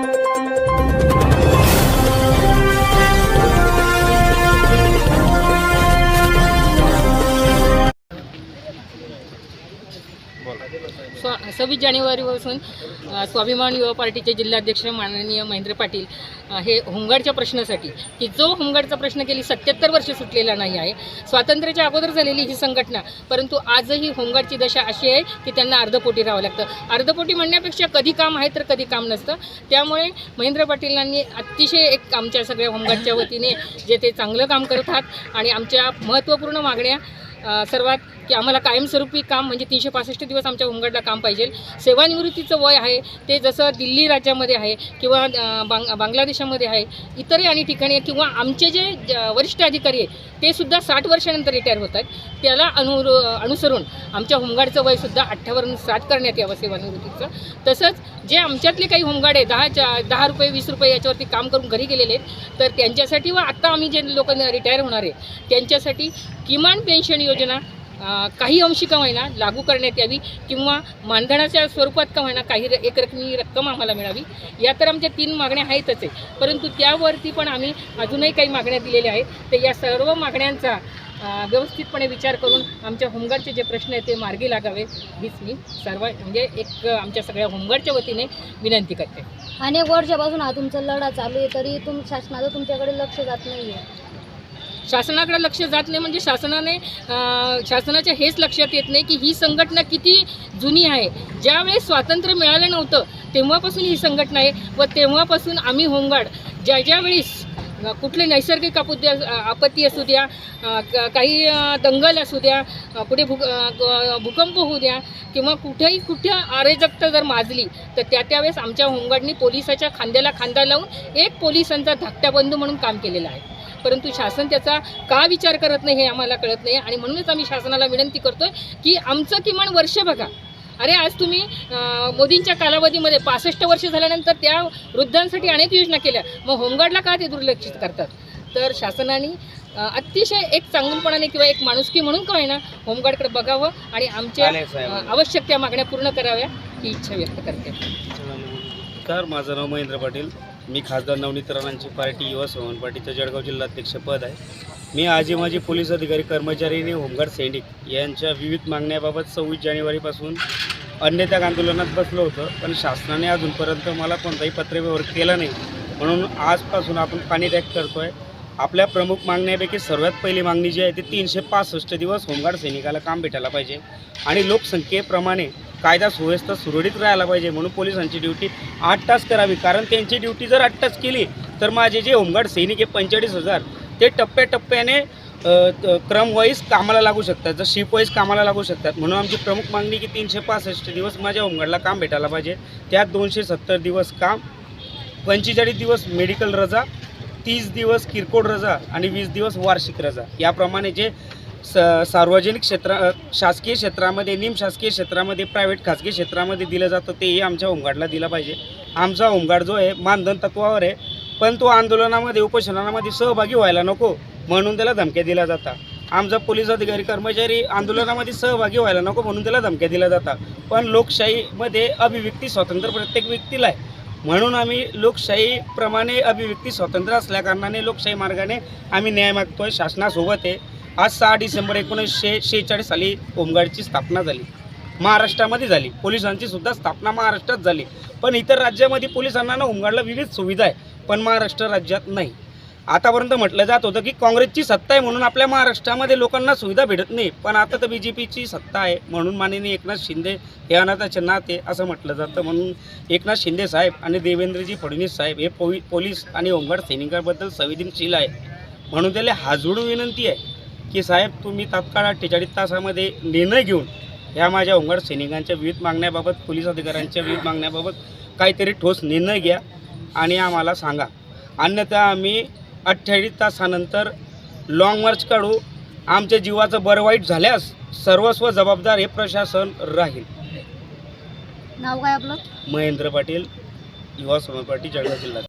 Música स्वा सव्वीस जानेवारीपासून स्वाभिमान युवा पार्टीचे जिल्हाध्यक्ष माननीय महेंद्र पाटील हे होमगार्डच्या प्रश्नासाठी की जो होमगार्डचा प्रश्न गेली सत्याहत्तर वर्ष सुटलेला नाही आहे स्वातंत्र्याच्या अगोदर झालेली ही संघटना परंतु आजही होमगार्डची दशा अशी आहे की त्यांना अर्धपोटी राहावं लागतं. अर्धपोटी म्हणण्यापेक्षा कधी काम आहे तर कधी काम नसतं. त्यामुळे महेंद्र पाटीलांनी अतिशय एक आमच्या सगळ्या होमगार्डच्या वतीने जे ते चांगलं काम करत आणि आमच्या महत्त्वपूर्ण मागण्या सर्वात की आम्हाला कायमस्वरूपी काम म्हणजे तीनशे पासष्ट दिवस आमच्या होमगार्डला काम पाहिजे. सेवानिवृत्तीचं वय आहे ते जसं दिल्ली राज्यामध्ये आहे किंवा बांग बांगलादेशामध्ये आहे इतरही आणि ठिकाणी किंवा आमचे जे ज- वरिष्ठ अधिकारी आहे ते सुद्धा साठ वर्षानंतर रिटायर होत आहेत. त्याला अनु अनुसरून आमच्या होमगार्डचं वयसुद्धा अठ्ठावन्न साठ करण्यात यावं सेवानिवृत्तीचं. तसंच जे आमच्यातले काही होमगार्ड आहे दहा चा- दहा रुपये वीस रुपये याच्यावरती काम करून घरी गेलेले आहेत तर त्यांच्यासाठी व आत्ता आम्ही जे लोक रिटायर होणार आहे त्यांच्यासाठी किमान पेन्शन योजना काही अंशी का होईना लागू करण्यात यावी किंवा मानधनाच्या स्वरूपात का होईना काही एक रकमी रक्कम आम्हाला मिळावी. या तर आमच्या तीन मागण्या आहेतच आहे. परंतु त्यावरती पण आम्ही अजूनही काही मागण्या दिलेल्या आहेत. तर या सर्व मागण्यांचा व्यवस्थितपणे विचार करून आमच्या होमगार्डचे जे प्रश्न आहेत ते मार्गी लागावे. हीच मी सर्व म्हणजे एक आमच्या सगळ्या होमगार्डच्या वतीने विनंती करते. अनेक वर्षापासून हा तुमचा लढा चालू आहे तरी तुम शासनाचं तुमच्याकडे लक्ष जात नाही आहे शासनाकडे लक्ष जात नाही म्हणजे शासनाने शासनाच्या हेच लक्षात येत नाही की ही संघटना किती जुनी आहे. ज्यावेळेस स्वातंत्र्य मिळालं नव्हतं तेव्हापासून ही संघटना आहे व तेव्हापासून आम्ही होमगार्ड. ज्या ज्यावेळेस कुठले नैसर्गिक आपत्ती आपत्ती असू द्या क- काही दंगल असू द्या कुठे भूक भूकंप होऊ द्या किंवा कुठेही कुठे अरेजकता जर माजली तर त्या त्यावेळेस आमच्या होमगार्डनी पोलिसाच्या खांद्याला खांदा लावून एक पोलिसांचा धाकट्या बंधू म्हणून काम केलेलं आहे. परंतु शासन त्याचा का विचार करत नाही हे आम्हाला कळत नाही. आणि म्हणूनच आम्ही शासनाला विनंती करतोय की आमचं किमान वर्ष बघा. अरे आज तुम्ही मोदींच्या कालावधीमध्ये पासष्ट वर्ष झाल्यानंतर त्या वृद्धांसाठी अनेक योजना केल्या. मग होमगार्डला का ते दुर्लक्षित करतात? तर शासनाने अतिशय एक चांगुलपणाने किंवा एक माणुसकी म्हणून का होईना होमगार्डकडे बघावं आणि आमच्या आवश्यक त्या मागण्या पूर्ण कराव्या ही इच्छा व्यक्त करते. नमस्कार माझं नाव महेंद्र पाटील. मी खासदार नवनीत राणांची पार्टी युवा सोहन पार्टीचं जळगाव जिल्हाध्यक्षपद आहे. मी आजी माझी पोलीस अधिकारी कर्मचारी आणि होमगार्ड सैनिक यांच्या विविध मागण्याबाबत सव्वीस जानेवारीपासून अन्यत्याग आंदोलनात बसलो होतं पण शासनाने अजूनपर्यंत मला कोणताही पत्रव्यवहार केला नाही. म्हणून आजपासून आपण पाणी टॅक करतो आहे आपल्या प्रमुख मागण्यापैकी सर्वात पहिली मागणी जी आहे ती तीनशे पासष्ट दिवस होमगार्ड सैनिकाला काम भेटायला पाहिजे. आणि लोकसंख्येप्रमाणे कायदा सुव्यवस्था सुरळीत राहायला पाहिजे म्हणून पोलिसांची ड्युटी आठ तास करावी. कारण त्यांची ड्युटी जर आठ तास केली तर माझे जे होमगार्ड सैनिक आहे पंचेचाळीस हजार ते टप्प्याटप्प्याने त- क्रमवाईज कामाला लागू शकतात. जर शिप वाईज कामाला लागू शकतात. म्हणून आमची प्रमुख मागणी की तीनशे पासष्ट दिवस माझ्या होमगार्डला काम भेटायला पाहिजे. त्यात दोनशे सत्तर दिवस काम पंचेचाळीस दिवस मेडिकल रजा तीस दिवस किरकोळ रजा आणि वीस दिवस वार्षिक रजा. याप्रमाणे जे स सार्वजनिक क्षेत्र शासकीय क्षेत्रामध्ये निमशासकीय क्षेत्रामध्ये प्रायव्हेट खाजगी क्षेत्रामध्ये दिलं जातं तेही आमच्या होमगार्डला दिलं पाहिजे. आमचा होमगार्ड जो आहे मानधन तत्वावर आहे पण तो आंदोलनामध्ये उपोषणामध्ये सहभागी व्हायला नको म्हणून त्याला धमक्या दिल्या जातात. आमचा पोलीस अधिकारी कर्मचारी आंदोलनामध्ये सहभागी व्हायला नको म्हणून त्याला धमक्या दिल्या जातात. पण लोकशाहीमध्ये अभिव्यक्ती स्वातंत्र्य प्रत्येक व्यक्तीला आहे. म्हणून आम्ही लोकशाहीप्रमाणे अभिव्यक्ती स्वातंत्र्य असल्याकारणाने लोकशाही मार्गाने आम्ही न्याय मागतो आहे शासनासोबत आहे. आज सहा डिसेंबर एकोणीसशे शेहेचाळीस साली होमगार्डची स्थापना झाली. महाराष्ट्रामध्ये झाली. पोलिसांची सुद्धा स्थापना महाराष्ट्रात झाली. पण इतर राज्यामध्ये पोलिसांना ना होमगार्डला विविध सुविधा आहे पण महाराष्ट्र राज्यात नाही. आतापर्यंत म्हटलं जात होतं की काँग्रेसची सत्ता आहे म्हणून आपल्या महाराष्ट्रामध्ये लोकांना सुविधा भेटत नाही. पण आता तर बी जे पीची सत्ता आहे म्हणून माननीय एकनाथ शिंदे हे अनाथाचे नाते आहे असं म्हटलं जातं. म्हणून एकनाथ शिंदे साहेब आणि देवेंद्रजी फडणवीस साहेब हे पोलीस आणि होमगार्ड सैनिकांबद्दल संवेदनशील आहे. म्हणून त्याला हाजूडू विनंती आहे. की साहेब तुम्ही तात्काळ अठ्ठेचाळीस तासामध्ये निर्णय घेऊन ह्या माझ्या होमगार्ड सैनिकांच्या विविध मागण्याबाबत पोलीस अधिकाऱ्यांच्या विविध मागण्याबाबत काहीतरी ठोस निर्णय घ्या आणि आम्हाला सांगा. अन्यथा आम्ही अठ्ठेचाळीस तासानंतर लाँग मार्च काढू. आमच्या जीवाचं बरं वाईट झाल्यास सर्वस्व जबाबदार हे प्रशासन राहील. नाव काय आपलं? महेंद्र पाटील युवा समाज पार्टी जळगाव जिल्हा.